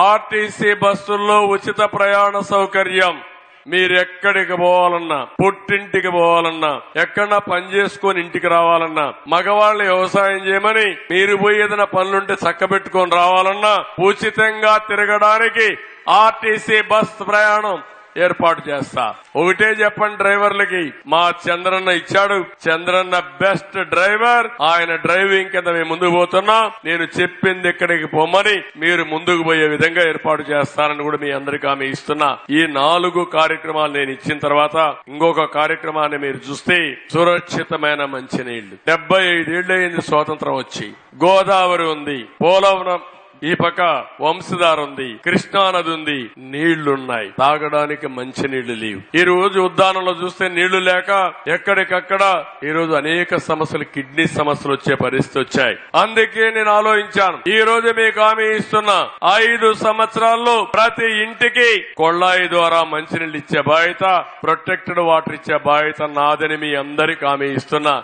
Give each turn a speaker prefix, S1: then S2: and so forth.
S1: RTC బస్సుల్లో ఉచిత ప్రయాణ సౌకర్యం. మీరెక్కడికి పోవాలన్నా పుట్టింటికి పోవాలన్నా ఎక్కడన్నా పని చేసుకొని ఇంటికి రావాలన్నా మగవాళ్ళు వ్యవసాయం చేయమని మీరు పోయి ఏదైనా పనులుంటే చక్కబెట్టుకొని రావాలన్నా ఉచితంగా తిరగడానికి ఆర్టీసీ బస్ ప్రయాణం ఏర్పాటు చేస్తా. ఒకటే చెప్పండి డ్రైవర్లకి మా చంద్రన్న ఇచ్చాడు. Chandranna best driver. ఆయన డ్రైవింగ్ కింద మేము ముందుకు పోతున్నా. నేను చెప్పింది ఇక్కడికి పొమ్మని మీరు ముందుకు పోయే విధంగా ఏర్పాటు చేస్తానని కూడా మీ అందరికీ ఆమె ఇస్తున్నా. ఈ నాలుగు కార్యక్రమాలు నేను ఇచ్చిన తర్వాత ఇంకొక కార్యక్రమాన్ని మీరు చూస్తే సురక్షితమైన మంచినీళ్ళు డెబ్బై ఐదేళ్ళు అయింది స్వాతంత్రం వచ్చి. గోదావరి ఉంది. పోలవరం ఈ పక్క వంశధార ఉంది కృష్ణా నది ఉంది నీళ్ళున్నాయి. తాగడానికి మంచి నీళ్ళు లేవు. ఈ రోజు ఉద్దానంలో చూస్తే నీళ్ళు లేక ఎక్కడికక్కడ ఈ రోజు అనేక సమస్యలు కిడ్నీ సమస్యలు వచ్చే పరిస్థితి వచ్చాయి. అందుకే నేను ఆలోచించాను ఈ రోజు మీకు హామీ ఇస్తున్నా ఐదు సంవత్సరాల్లో ప్రతి ఇంటికి కొళ్ళాయి ద్వారా మంచినీళ్ళు ఇచ్చే బాధ్యత ప్రొటెక్టెడ్ వాటర్ ఇచ్చే బాధ్యత నాదని మీ అందరికి హామీ ఇస్తున్నా.